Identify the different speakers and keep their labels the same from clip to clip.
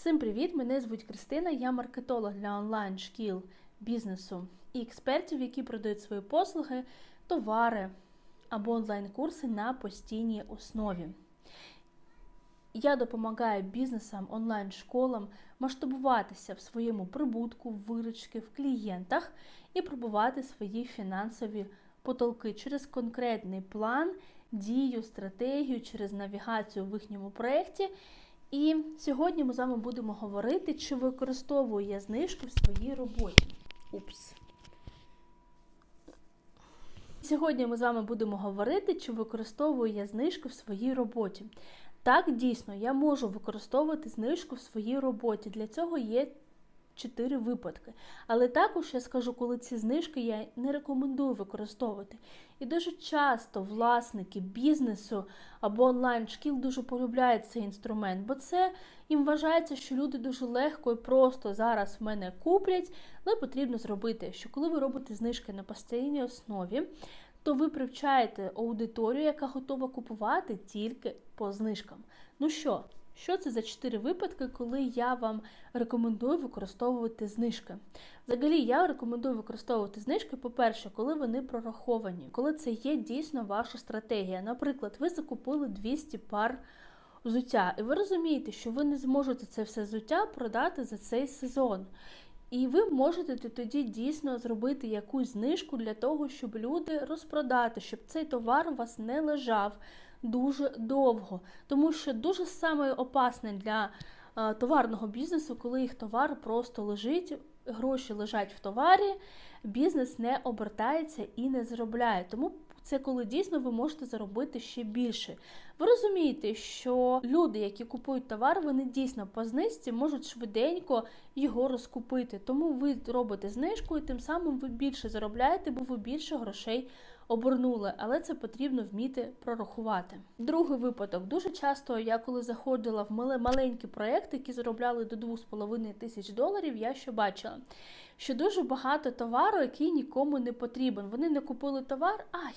Speaker 1: Всім привіт! Мене звуть Кристина, я маркетолог для онлайн-шкіл бізнесу і експертів, які продають свої послуги, товари або онлайн-курси на постійній основі. Я допомагаю бізнесам, онлайн-школам масштабуватися в своєму прибутку, виручки, в клієнтах і пробувати свої фінансові потолки через конкретний план, дію, стратегію, через навігацію в їхньому проєкті. І сьогодні ми з вами будемо говорити, чи використовую я знижку в своїй роботі. Упс. Сьогодні ми з вами будемо говорити, чи використовую я знижку в своїй роботі. Так, дійсно, я можу використовувати знижку в своїй роботі. Для цього є чотири випадки. Але також я скажу, коли ці знижки я не рекомендую використовувати. І дуже часто власники бізнесу або онлайн-шкіл дуже полюбляють цей інструмент, бо це їм вважається, що люди дуже легко і просто зараз в мене куплять, але потрібно зробити, що коли ви робите знижки на постійній основі, то ви привчаєте аудиторію, яка готова купувати тільки по знижкам. Ну що? Що це за чотири випадки, коли я вам рекомендую використовувати знижки? Взагалі, я рекомендую використовувати знижки, по-перше, коли вони прораховані, коли це є дійсно ваша стратегія. Наприклад, ви закупили 200 пар взуття, і ви розумієте, що ви не зможете це все взуття продати за цей сезон. І ви можете тоді дійсно зробити якусь знижку для того, щоб люди розпродати, щоб цей товар у вас не лежав дуже довго. Тому що дуже саме опасне для товарного бізнесу, коли їх товар просто лежить, гроші лежать в товарі, бізнес не обертається і не заробляє. Тому це коли дійсно ви можете заробити ще більше. Ви розумієте, що люди, які купують товар, вони дійсно по знижці можуть швиденько його розкупити. Тому ви робите знижку і тим самим ви більше заробляєте, бо ви більше грошей обернули, але це потрібно вміти прорахувати. Другий випадок. Дуже часто я, коли заходила в маленькі проекти, які заробляли до 2,5 тисяч доларів, я що бачила, що дуже багато товару, який нікому не потрібен. Вони не купили товар, ай.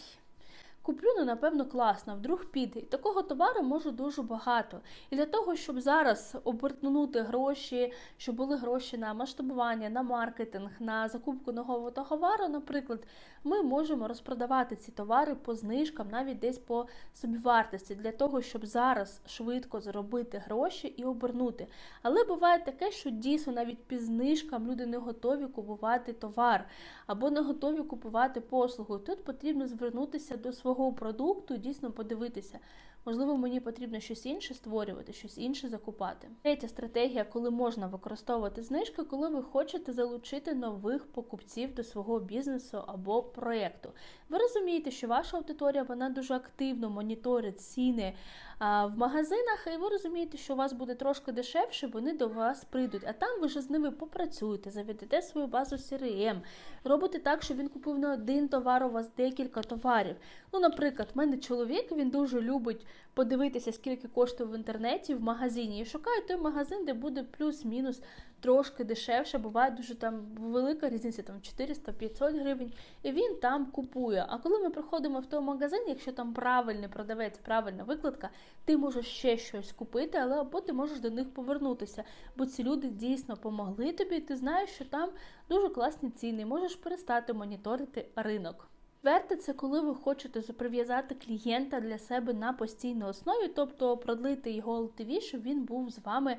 Speaker 1: Куплю, ну, напевно, класно, вдруг піде. І такого товару може дуже багато. І для того, щоб зараз обертнути гроші, щоб були гроші на масштабування, на маркетинг, на закупку нового товару, наприклад, ми можемо розпродавати ці товари по знижкам, навіть десь по собівартості, для того, щоб зараз швидко заробити гроші і обернути. Але буває таке, що дійсно навіть під знижкам люди не готові купувати товар або не готові купувати послугу. Тут потрібно звернутися до свого свого продукту дійсно подивитися. Можливо, мені потрібно щось інше створювати, щось інше закупати. Третя стратегія, коли можна використовувати знижки, коли ви хочете залучити нових покупців до свого бізнесу або проєкту. Ви розумієте, що ваша аудиторія вона дуже активно моніторить ціни в магазинах, і ви розумієте, що у вас буде трошки дешевше, вони до вас прийдуть. А там ви вже з ними попрацюєте, заведете свою базу CRM, робите так, щоб він купив не один товар, у вас декілька товарів. Ну, наприклад, в мене чоловік він дуже любить подивитися, скільки коштує в інтернеті, в магазині, і шукає той магазин, де буде плюс-мінус трошки дешевше. Буває дуже там велика різниця, там 400-500 гривень, і він там купує. А коли ми приходимо в той магазин, якщо там правильний продавець, правильна викладка, ти можеш ще щось купити, але або ти можеш до них повернутися. Бо ці люди дійсно помогли тобі, і ти знаєш, що там дуже класні ціни, можеш перестати моніторити ринок. Четверте, це коли ви хочете прив'язати клієнта для себе на постійній основі, тобто продлити його LTV, щоб він був з вами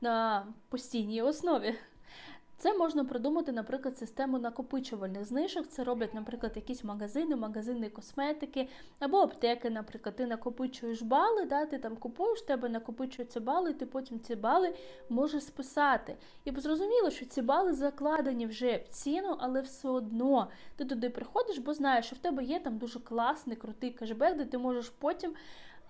Speaker 1: на постійній основі. Це можна придумати, наприклад, систему накопичувальних знижок. Це роблять, наприклад, якісь магазини, магазини косметики або аптеки. Наприклад, ти накопичуєш бали, да, ти там купуєш, тебе накопичуються бали, ти потім ці бали можеш списати. І зрозуміло, що ці бали закладені вже в ціну, але все одно ти туди приходиш, бо знаєш, що в тебе є там дуже класний, крутий кешбек, де ти можеш потім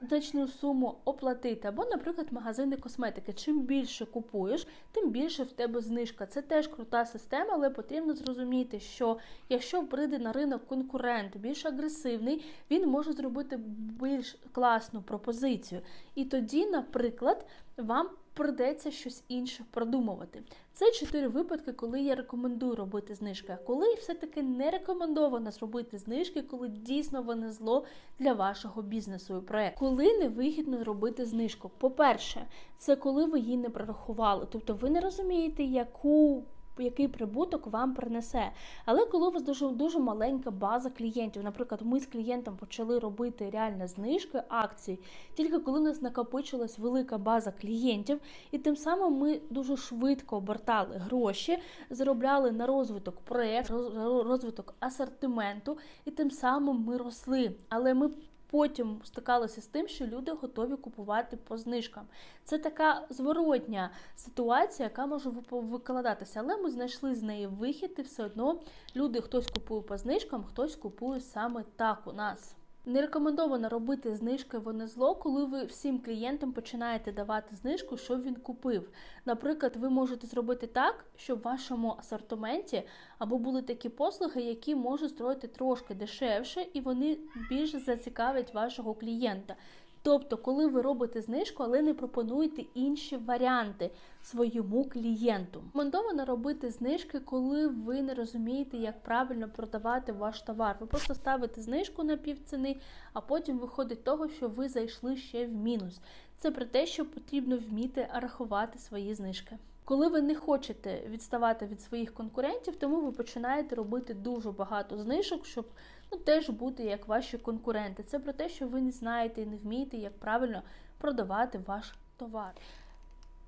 Speaker 1: значну суму оплатити. Або, наприклад, магазини косметики. Чим більше купуєш, тим більше в тебе знижка. Це теж крута система, але потрібно зрозуміти, що якщо прийде на ринок конкурент більш агресивний, він може зробити більш класну пропозицію. І тоді, наприклад, вам придеться щось інше продумувати. Це чотири випадки, коли я рекомендую робити знижки. А коли все-таки не рекомендовано зробити знижки, коли дійсно вони зло для вашого бізнесу і проєкту. Коли невигідно робити знижку. По-перше, це коли ви її не прорахували, тобто ви не розумієте, яку який прибуток вам принесе. Але коли у вас дуже дуже маленька база клієнтів, наприклад, ми з клієнтом почали робити реальні знижки акцій, тільки коли в нас накопичилась велика база клієнтів, і тим самим ми дуже швидко обертали гроші, заробляли на розвиток проєкту, розвиток асортименту, і тим самим ми росли. Але ми потім стикалися з тим, що люди готові купувати по знижкам. Це така зворотня ситуація, яка може викладатися, але ми знайшли з неї вихід, і все одно люди хтось купує по знижкам, хтось купує саме так у нас. Не рекомендовано робити знижки вони зло, коли ви всім клієнтам починаєте давати знижку, щоб він купив. Наприклад, ви можете зробити так, щоб в вашому асортименті або були такі послуги, які можуть строїти трошки дешевше, і вони більше зацікавлять вашого клієнта. Тобто, коли ви робите знижку, але не пропонуєте інші варіанти своєму клієнту. Рекомендовано робити знижки, коли ви не розумієте, як правильно продавати ваш товар. Ви просто ставите знижку на півціни, а потім виходить того, що ви зайшли ще в мінус. Це про те, що потрібно вміти рахувати свої знижки. Коли ви не хочете відставати від своїх конкурентів, тому ви починаєте робити дуже багато знижок, щоб ну, теж бути як ваші конкуренти. Це про те, що ви не знаєте і не вмієте, як правильно продавати ваш товар.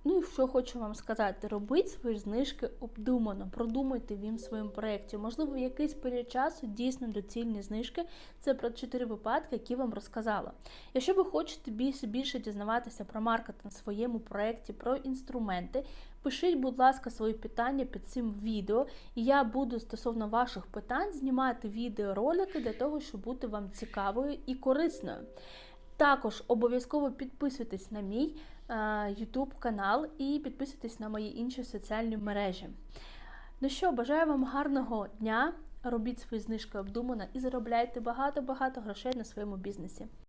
Speaker 1: Ну і що хочу вам сказати, робіть свої знижки обдумано, продумайте він в своєму проєкті. Можливо, в якийсь період часу дійсно доцільні знижки. Це про чотири випадки, які вам розказала. Якщо ви хочете більше дізнаватися про маркетинг в своєму проєкті, про інструменти, пишіть, будь ласка, свої питання під цим відео, і я буду стосовно ваших питань знімати відеоролики для того, щоб бути вам цікавою і корисною. Також обов'язково підписуйтесь на мій YouTube канал і підписуйтесь на мої інші соціальні мережі. Ну що, бажаю вам гарного дня! Робіть свої знижки обдумано і заробляйте багато-багато грошей на своєму бізнесі.